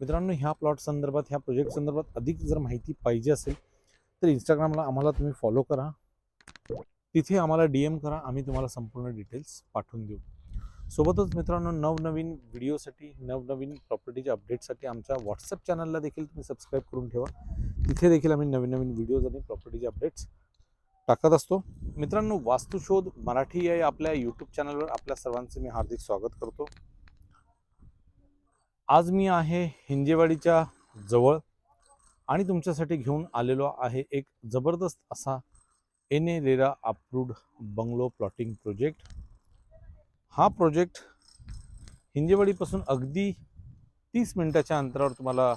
मित्रांनो ह्या प्लॉट संदर्भात ह्या प्रोजेक्ट संदर्भात अधिक जर माहिती पाहिजे असेल तर इंस्टाग्रामला आम्हाला तुम्ही फॉलो करा. तिथे आम्हाला डी एम करा आम्ही तुम्हाला संपूर्ण डिटेल्स पाठवून देऊ. सोबतच मित्रांनो नवनवीन व्हिडिओसाठी नवनवीन प्रॉपर्टीच्या अपडेटसाठी आमच्या व्हॉट्सअप चॅनलला देखील तुम्ही सबस्क्राईब करून ठेवा. तिथे देखील आम्ही नवीन नवीन व्हिडिओज आणि प्रॉपर्टीचे अपडेट्स टाकत असतो. मित्रांनो वास्तुशोध मराठी या आपल्या यूट्यूब चॅनलवर आपल्या सर्वांचं मी हार्दिक स्वागत करतो. आज मी आहे हिंजेवाडीच्या जवळ आणि तुमच्यासाठी घेऊन आलेलो आहे एक जबरदस्त असा N A RERA approved bungalow plotting project हा प्रोजेक्ट हिंजेवाडीपासून अगदी तीस मिनटाच्या अंतरावर तुम्हाला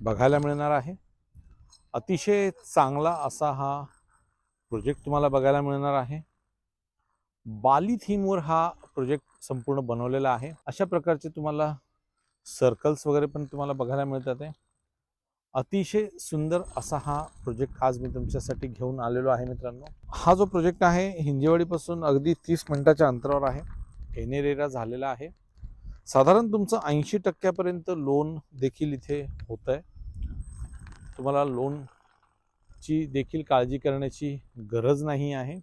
बघायला मिळणार आहे. अतिशय चांगला असा हा प्रोजेक्ट तुम्हाला बघायला मिळणार आहे. बाली थीमवर हा प्रोजेक्ट संपूर्ण बनवलेला आहे. अशा प्रकारचे तुम्हाला सर्कल्स वगैरे पण तुम्हाला बघायला मिळतात आहे. अतिशय सुंदर असा हा प्रोजेक्ट आज मी तुमच्यासाठी घेऊन आलेलो आहे मित्रांनो. हा जो प्रोजेक्ट आहे हिंजेवाडीपासून अगदी तीस मिनटाच्या अंतरावर आहे. एनेरेरा झालेला आहे. साधारण तुमचं ऐंशी टक्क्यापर्यंत लोन देखील इथे होत आहे. तुम्हाला लोनची देखील काळजी करण्याची गरज नाही आहे.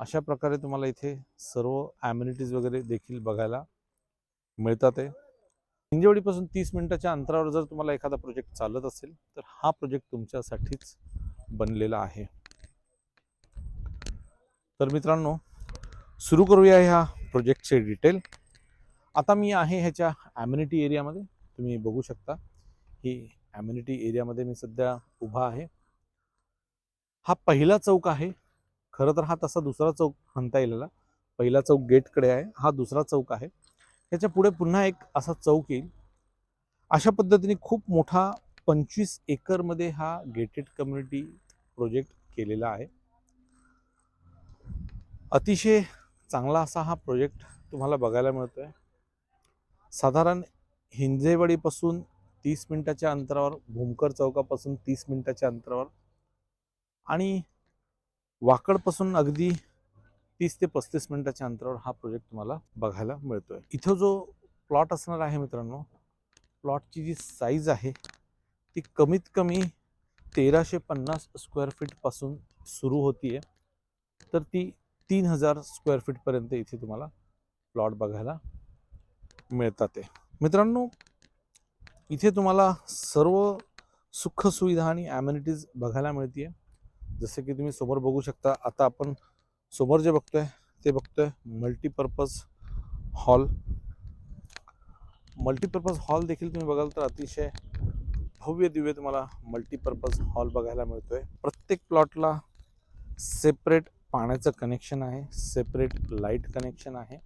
अशा प्रकारे तुम्हाला इथे सर्व ॲम्युनिटीज वगैरे देखील बघायला मिळतात आहे. हिंजेवाडीपासून तीस मिनटाच्या अंतरावर जर तुम्हाला एखादा प्रोजेक्ट चालत असेल तर हा प्रोजेक्ट तुमच्यासाठीच बनलेला आहे. तर मित्रांनो सुरू करूया ह्या प्रोजेक्टचे डिटेल आता मी आहे ह्याच्या ॲम्युनिटी एरियामध्ये तुम्ही बघू शकता ही ॲम्युनिटी एरियामध्ये मी सध्या उभा आहे. हा पहिला चौक आहे. खरं तर हा तसा दुसरा चौक म्हणता येईल पहिला चौक गेटकडे आहे. हा दुसरा चौक आहे. त्याच्या पुढे पुन्हा एक असा चौक येईल. अशा पद्धतीने खूप मोठा पंचवीस एकरमध्ये हा गेटेड कम्युनिटी प्रोजेक्ट केलेला आहे. अतिशय चांगला असा हा प्रोजेक्ट तुम्हाला बघायला मिळतो आहे साधारण हिंजेवाडीपासून तीस मिनटाच्या अंतरावर भूमकर चौकापासून तीस मिनटाच्या अंतरावर आणि वाकडपासून अगदी तीस ते पस्तीस मिनिटाच्या अंतरावर हा प्रोजेक्ट तुम्हाला बघायला मिळतोय. इथं जो प्लॉट असणार आहे मित्रांनो प्लॉटची जी साईज आहे ती कमीत कमी तेराशे पन्नास स्क्वेअर फीटपासून सुरू होतीये. तर ती तीन हजार स्क्वेअर फीटपर्यंत इथे तुम्हाला प्लॉट बघायला मिळतात. आहे मित्रांनो इथे तुम्हाला सर्व सुखसुविधा आणि ॲम्युनिटीज बघायला मिळते जसं की तुम्ही समोर बघू शकता आता आपण समोर जे बघतोय ते बघतोय मल्टीपर्पज हॉल मल्टीपर्पज हॉल देखील तुम्ही बघाल तर अतिशय भव्य दिव्य तुम्हाला मल्टीपर्पज हॉल बघायला मिळतोय. प्रत्येक प्लॉटला सेपरेट पाण्याचं कनेक्शन आहे सेपरेट लाइट कनेक्शन आहे.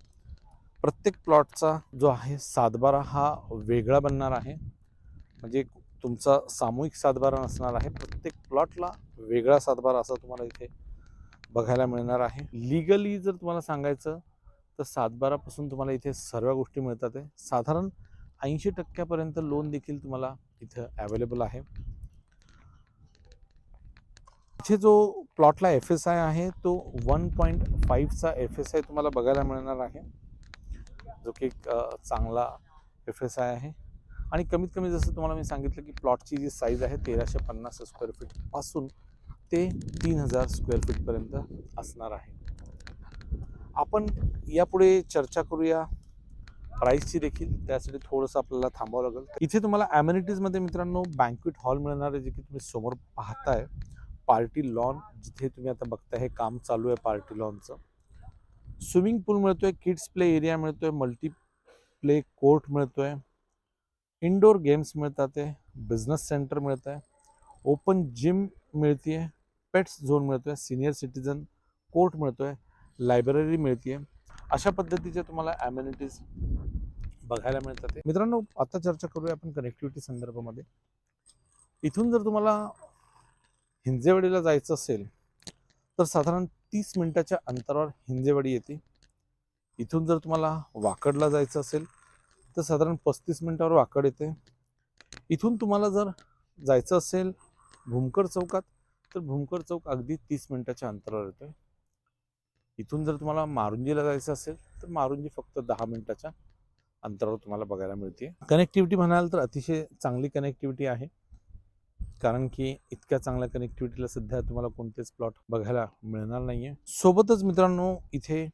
प्रत्येक प्लॉटचा जो आहे सातबारा हा वेगळा बनणार आहे. म्हणजे तुमचा सामूहिक सातबारा नसणार आहे. प्रत्येक प्लॉटला वेगळा सातबारा असा तुम्हाला इथे बघायला मिळणार आहे. लिगली जर तुम्हाला सांगायचं तर सातबारापासून तुम्हाला इथे सर्व गोष्टी मिळतात आहे. साधारण ऐंशी टक्क्यापर्यंत लोन देखील तुम्हाला इथं ॲवेलेबल आहे. इथे जो प्लॉटला एफ एस आय आहे तो वन पॉईंट फाईव्हचा एफ एस आय तुम्हाला बघायला मिळणार आहे. जो की एक चांगला एफ एस आय आहे. आणि कमीत कमी जसं तुम्हाला मी सांगितलं की प्लॉटची जी साईज आहे तेराशे पन्नास स्क्वेअर फीटपासून ते तीन हजार स्क्वेअर फीटपर्यंत असणार आहे. आपण यापुढे चर्चा करूया प्राईसची देखील. त्यासाठी थोडंसं आपल्याला थांबावं लागेल. इथे तुम्हाला ॲम्युनिटीजमध्ये मित्रांनो बँक्वेट हॉल मिळणार आहे जे की तुम्ही समोर पाहताय. पार्टी लॉन जिथे तुम्ही आता बघताय हे काम चालू आहे पार्टी लॉनचं स्विमिंग पूल मिळतोय किड्स प्ले एरिया मिळतोय मल्टी प्ले कोर्ट मिळतोय. इंडोर गेम्स मिळतात आहे बिझनेस सेंटर मिळत आहे ओपन जिम मिळते पेट्स झोन मिळतो आहे सिनियर सिटीजन कोर्ट मिळतो आहे लायब्ररी मिळते आहे. अशा पद्धतीचे तुम्हाला ॲम्युनिटीज बघायला मिळतात आहे. मित्रांनो आता चर्चा करूया आपण कनेक्टिव्हिटी संदर्भामध्ये. इथून जर तुम्हाला हिंजेवाडीला जायचं असेल तर साधारण तीस मिनिटाच्या अंतरावर हिंजेवाडी येते. इथून जर तुम्हाला वाकडला जायचं असेल तर साधारण पस्तीस मिनिटावर वाकड येते. इथून तुम्हाला जर जायचं असेल भूमकर चौकात तर भूमकर चौक अगदी तीस मिनिटाच्या अंतरावर येतो इथून जर तुम्हाला मारुंजीला जायचं असेल तर मारुंजी फक्त दहा मिनिटाच्या अंतरावर तुम्हाला बघायला मिळते. कनेक्टिव्हिटी म्हणाल तर अतिशय चांगली कनेक्टिव्हिटी आहे. कारण की इतक्या चांगल्या कनेक्टिव्हिटीला सध्या तुम्हाला कोणतेच प्लॉट बघायला मिळणार नाही आहे सोबतच मित्रांनो इथे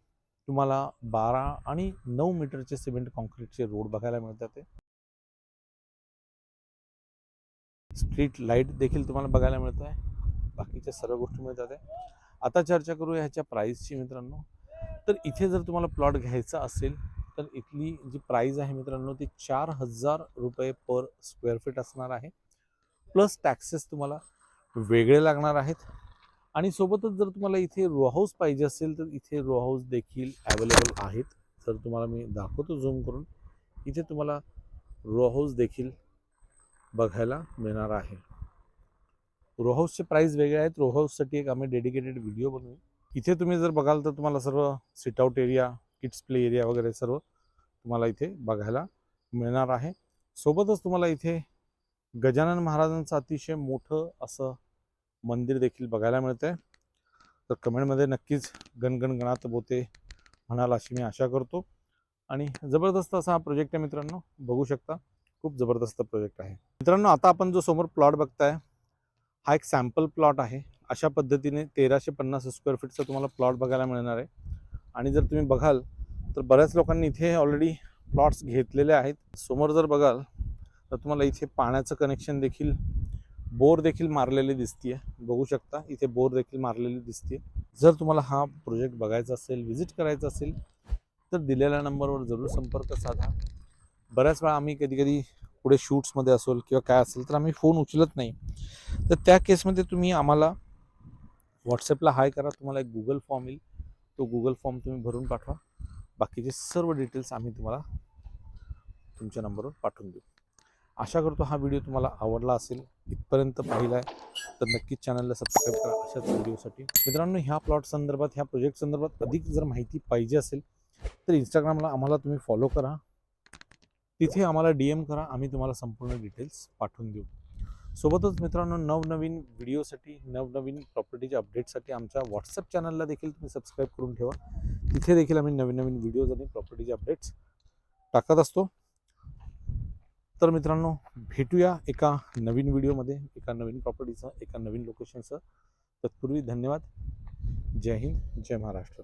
तुम्हाला बारा आणि नऊ मीटरचे सिमेंट कॉन्क्रीटचे रोड बघायला मिळतात आहे. स्ट्रीट लाइट देखील तुम्हाला बघायला मिळत आहे. बाकीच्या सर्व गोष्टी मिळतात आहे. आता चर्चा करूया ह्याच्या प्राईसची मित्रांनो. तर इथे जर तुम्हाला प्लॉट घ्यायचा असेल तर इथली जी प्राईज आहे मित्रांनो ती चार हजार रुपये पर स्क्वेअर फीट असणार आहे. प्लस टॅक्सेस तुम्हाला वेगळे लागणार आहेत. आणि सोबतच जर तुम्हाला इथे रो हाऊस पाहिजे असेल तर इथे रो हाऊस देखील अवेलेबल आहेत. तर तुम्हाला मी दाखवतो झूम करून. इथे तुम्हाला रो हाऊस देखील बघायला मिळणार आहे. रो हाऊसचे प्राईस वेगळे आहेत. रो हाऊससाठी एक आम्ही डेडिकेटेड व्हिडिओ बनवू. इथे तुम्ही जर बघाल तर तुम्हाला सर्व sitout area kids play area वगैरे सर्व तुम्हाला इथे बघायला मिळणार आहे. सोबतच तुम्हाला इथे गजानन महाराजांचं अतिशय मोठं असं मंदिर देखील बघायला मिळतं आहे तर कमेंटमध्ये नक्कीच गणगणगणात बोते म्हणाल अशी मी आशा करतो. आणि जबरदस्त असा हा प्रोजेक्ट आहे मित्रांनो बघू शकता. खूप जबरदस्त प्रोजेक्ट आहे. मित्रांनो आता आपण जो समोर प्लॉट बघताय हा एक सॅम्पल प्लॉट आहे. अशा पद्धतीने तेराशे पन्नास स्क्वेअर फीटचा तुम्हाला प्लॉट बघायला मिळणार आहे. आणि जर तुम्ही बघाल तर बऱ्याच लोकांनी इथे ऑलरेडी प्लॉट्स घेतलेले आहेत. समोर जर बघाल तर तुम्हाला इथे पाण्याचं कनेक्शन देखील बोर देखील मारलेली दिसतीये. बघू शकता इथे बोर देखील मारलेली दिसते जर तुम्हाला हा प्रोजेक्ट बघायचा असेल व्हिजिट करायचा असेल तर दिलेल्या नंबरवर जरूर संपर्क साधा. बऱ्याच वेळा आम्ही कधी कधी पुढे शूट्समध्ये असेल किंवा काय असेल तर आम्ही फोन उचलत नाही. तर त्या केसमध्ये तुम्ही आम्हाला व्हॉट्सअपला हाय करा. तुम्हाला एक गुगल फॉर्म येईल. तो गुगल फॉर्म तुम्ही भरून पाठवा. बाकीचे सर्व डिटेल्स आम्ही तुम्हाला तुमच्या नंबरवर पाठवून देऊ. आशा करतो हा व्हिडिओ तुम्हाला आवडला असेल इथपर्यंत पाहिला आहे तर नक्कीच चॅनलला सबस्क्राईब करा अशाच व्हिडिओसाठी. मित्रांनो ह्या प्लॉट संदर्भात ह्या प्रोजेक्ट संदर्भात अधिक जर माहिती पाहिजे असेल तर इंस्टाग्रामला आम्हाला तुम्ही फॉलो करा. तिथे आम्हाला डी एम करा आम्ही तुम्हाला संपूर्ण डिटेल्स पाठवून देऊ. सोबतच मित्रांनो नवनवीन व्हिडिओसाठी नवनवीन प्रॉपर्टीच्या अपडेटसाठी आमच्या व्हॉट्सअप चॅनलला देखील तुम्ही सबस्क्राईब करून ठेवा. तिथे देखील आम्ही नवीन नवीन व्हिडिओज आणि प्रॉपर्टीचे अपडेट्स टाकत असतो. तर मित्रांनो भेटूया एका नवीन व्हिडिओमध्ये एका नवीन प्रॉपर्टीचं एका नवीन लोकेशनचं. तत्पूर्वी धन्यवाद. जय हिंद जय महाराष्ट्र.